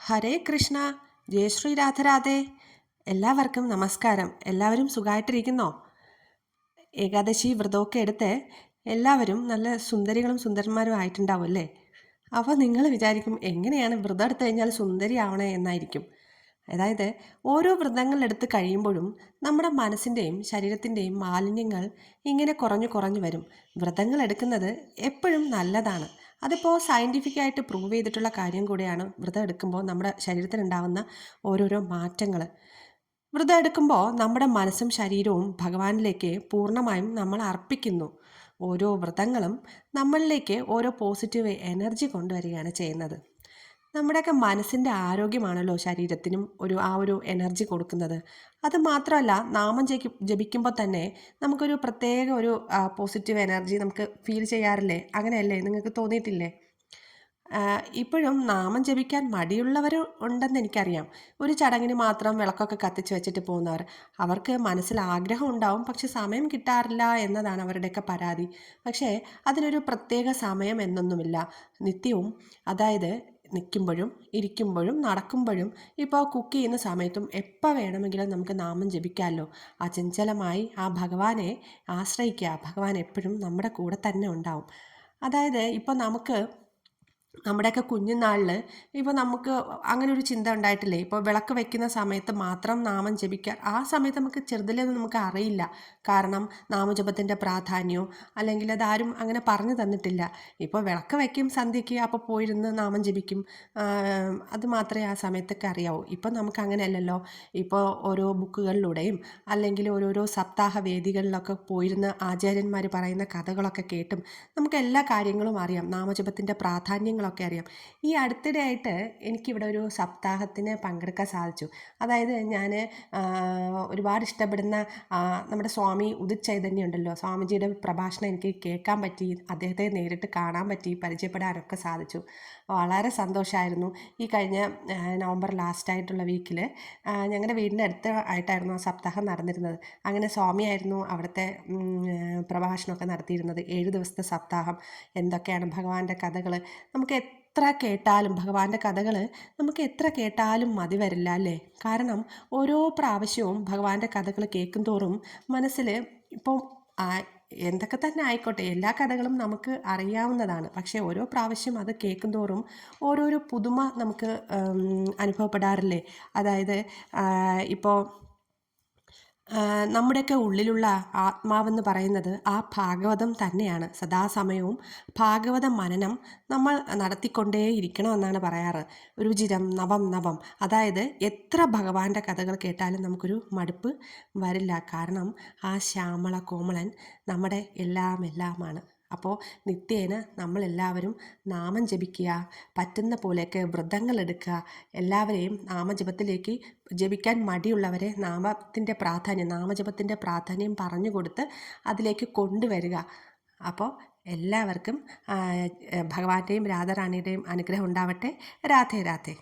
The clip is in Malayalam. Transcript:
ഹരേ കൃഷ്ണ. ജയ ജയശ്രീ രാധരാധേ എല്ലാവർക്കും നമസ്കാരം. എല്ലാവരും സുഖമായിട്ടിരിക്കുന്നോ ഏകാദശി വ്രതമൊക്കെ എടുത്ത് എല്ലാവരും നല്ല സുന്ദരികളും സുന്ദരന്മാരും ആയിട്ടുണ്ടാവും അല്ലേ? അപ്പോൾ നിങ്ങൾ വിചാരിക്കും എങ്ങനെയാണ് വ്രതം എടുത്തു കഴിഞ്ഞാൽ സുന്ദരി ആവണേ എന്നായിരിക്കും. അതായത് ഓരോ വ്രതങ്ങളെടുത്ത് കഴിയുമ്പോഴും നമ്മുടെ മനസ്സിന്റെയും ശരീരത്തിന്റെയും മാലിന്യങ്ങൾ ഇങ്ങനെ കുറഞ്ഞു കുറഞ്ഞു വരും. വ്രതങ്ങൾ എടുക്കുന്നത് എപ്പോഴും നല്ലതാണ്. അതിപ്പോൾ സയന്റിഫിക്കായിട്ട് പ്രൂവ് ചെയ്തിട്ടുള്ള കാര്യം കൂടിയാണ് വ്രതം എടുക്കുമ്പോൾ നമ്മുടെ ശരീരത്തിലുണ്ടാവുന്ന ഓരോരോ മാറ്റങ്ങൾ വ്രതം എടുക്കുമ്പോൾ നമ്മുടെ മനസ്സും ശരീരവും ഭഗവാനിലേക്ക് പൂർണമായും നമ്മൾ അർപ്പിക്കുന്നു. ഓരോ വ്രതങ്ങളും നമ്മളിലേക്ക് ഓരോ പോസിറ്റീവ് എനർജി കൊണ്ടുവരികയാണ് ചെയ്യുന്നത്. നമ്മുടെയൊക്കെ മനസ്സിന്റെ ആരോഗ്യമാണല്ലോ ശരീരത്തിനും ഒരു ആ ഒരു എനർജി കൊടുക്കുന്നത്. അത് മാത്രമല്ല നാമം ജപി ജപിക്കുമ്പോൾ തന്നെ നമുക്കൊരു പ്രത്യേക ഒരു പോസിറ്റീവ് എനർജി നമുക്ക് ഫീൽ ചെയ്യാറില്ലേ? അങ്ങനെയല്ലേ? നിങ്ങൾക്ക് തോന്നിയിട്ടില്ലേ? ഇപ്പോഴും നാമം ജപിക്കാൻ മടിയുള്ളവർ ഉണ്ടെന്ന് എനിക്കറിയാം. ഒരു ചടങ്ങിന് മാത്രം വിളക്കൊക്കെ കത്തിച്ച് വെച്ചിട്ട് പോകുന്നവർ. അവർക്ക് മനസ്സിൽ ആഗ്രഹം ഉണ്ടാവും പക്ഷെ സമയം കിട്ടാറില്ല എന്നതാണ് അവരുടെയൊക്കെ പരാതി. പക്ഷേ അതിനൊരു പ്രത്യേക സമയം എന്നൊന്നുമില്ല. നിത്യവും അതായത് നിൽക്കുമ്പോഴും ഇരിക്കുമ്പോഴും നടക്കുമ്പോഴും ഇപ്പോൾ കുക്ക് ചെയ്യുന്ന സമയത്തും എപ്പോൾ വേണമെങ്കിലും നമുക്ക് നാമം ജപിക്കാമല്ലോ അചഞ്ചലമായി ആ ഭഗവാനെ ആശ്രയിക്കുക. ഭഗവാൻ എപ്പോഴും നമ്മുടെ കൂടെ തന്നെ ഉണ്ടാവും. അതായത് ഇപ്പോൾ നമുക്ക് നമ്മുടെയൊക്കെ കുഞ്ഞുനാളിൽ ഇപ്പോൾ നമുക്ക് അങ്ങനെ ഒരു ചിന്ത ഉണ്ടായിട്ടില്ലേ? ഇപ്പോൾ വിളക്ക് വെക്കുന്ന സമയത്ത് മാത്രം നാമം ജപിക്കുക ആ സമയത്ത് നമുക്ക് ചെറുതിലൊന്നും നമുക്ക് അറിയില്ല. കാരണം നാമജപത്തിന്റെ പ്രാധാന്യവും അല്ലെങ്കിൽ അതാരും അങ്ങനെ പറഞ്ഞു തന്നിട്ടില്ല. ഇപ്പോൾ വിളക്ക് വയ്ക്കും സന്ധ്യയ്ക്ക് അപ്പോൾ പോയിരുന്ന് നാമം ജപിക്കും. അത് മാത്രമേ ആ സമയത്തൊക്കെ അറിയാവൂ. ഇപ്പം നമുക്ക് അങ്ങനെയല്ലല്ലോ. ഇപ്പോൾ ഓരോ ബുക്കുകളിലൂടെയും അല്ലെങ്കിൽ ഓരോരോ സപ്താഹ വേദികളിലൊക്കെ പോയിരുന്ന് ആചാര്യന്മാർ പറയുന്ന കഥകളൊക്കെ കേട്ടും നമുക്ക് എല്ലാ കാര്യങ്ങളും അറിയാം. നാമജപത്തിന്റെ പ്രാധാന്യങ്ങളൊക്കെ ഒക്കെ അറിയാം. ഈ അടുത്തിടെയായിട്ട് എനിക്കിവിടെ ഒരു സപ്താഹത്തിന് പങ്കെടുക്കാൻ സാധിച്ചു. അതായത് ഞാൻ ഒരുപാട് ഇഷ്ടപ്പെടുന്ന നമ്മുടെ സ്വാമി ഉദിത് ചൈതന്യ ഉണ്ടല്ലോ. സ്വാമിജിയുടെ പ്രഭാഷണം എനിക്ക് കേൾക്കാൻ പറ്റി അദ്ദേഹത്തെ നേരിട്ട് കാണാൻ പറ്റി പരിചയപ്പെടാനൊക്കെ സാധിച്ചു. വളരെ സന്തോഷമായിരുന്നു ഈ കഴിഞ്ഞ നവംബർ ലാസ്റ്റ് ആയിട്ടുള്ള വീക്കിൽ ഞങ്ങളുടെ വീടിന്റെ അടുത്ത് ആയിട്ടായിരുന്നു ആ സപ്താഹം നടന്നിരുന്നത്. അങ്ങനെ സ്വാമിയായിരുന്നു അവിടുത്തെ പ്രഭാഷണമൊക്കെ നടത്തിയിരുന്നത്. ഏഴ് ദിവസത്തെ സപ്താഹം. എന്തൊക്കെയാണ് ഭഗവാന്റെ കഥകൾ നമുക്ക് എത്ര കേട്ടാലും ഭഗവാന്റെ കഥകൾ നമുക്ക് എത്ര കേട്ടാലും മതി വരില്ല അല്ലേ? കാരണം ഓരോ പ്രാവശ്യവും ഭഗവാന്റെ കഥകൾ കേൾക്കും തോറും മനസ്സിൽ ഇപ്പം എന്തൊക്കെ തന്നെ ആയിക്കോട്ടെ എല്ലാ കഥകളും നമുക്ക് അറിയാവുന്നതാണ്. പക്ഷേ ഓരോ പ്രാവശ്യം അത് കേൾക്കും തോറും ഓരോരോ പുതുമ നമുക്ക് അനുഭവപ്പെടാറില്ലേ? അതായത് ഇപ്പോൾ നമ്മുടെയൊക്കെ ഉള്ളിലുള്ള ആത്മാവെന്ന് പറയുന്നത് ആ ഭാഗവതം തന്നെയാണ്. സദാസമയവും ഭാഗവത മനനം നമ്മൾ നടത്തിക്കൊണ്ടേയിരിക്കണമെന്നാണ് പറയാറ്. രുചിരം നവം നവം. അതായത് എത്ര ഭഗവാന്റെ കഥകൾ കേട്ടാലും നമുക്കൊരു മടുപ്പ് വരില്ല. കാരണം ആ ശ്യാമള കോമളൻ നമ്മുടെ എല്ലാം എല്ലാമാണ് അപ്പോൾ നിത്യേന നമ്മളെല്ലാവരും നാമം ജപിക്കുക പറ്റുന്ന പോലെയൊക്കെ വ്രതങ്ങൾ എടുക്കുക എല്ലാവരെയും നാമജപത്തിലേക്ക് ജപിക്കാൻ മടിയുള്ളവരെ നാമത്തിന്റെ പ്രാധാന്യം നാമജപത്തിന്റെ പ്രാധാന്യം പറഞ്ഞു കൊടുത്ത് അതിലേക്ക് കൊണ്ടുവരിക. അപ്പോൾ എല്ലാവർക്കും ഭഗവാന്റെയും രാധാറാണിയുടെയും അനുഗ്രഹം ഉണ്ടാവട്ടെ. രാധേ രാധേ.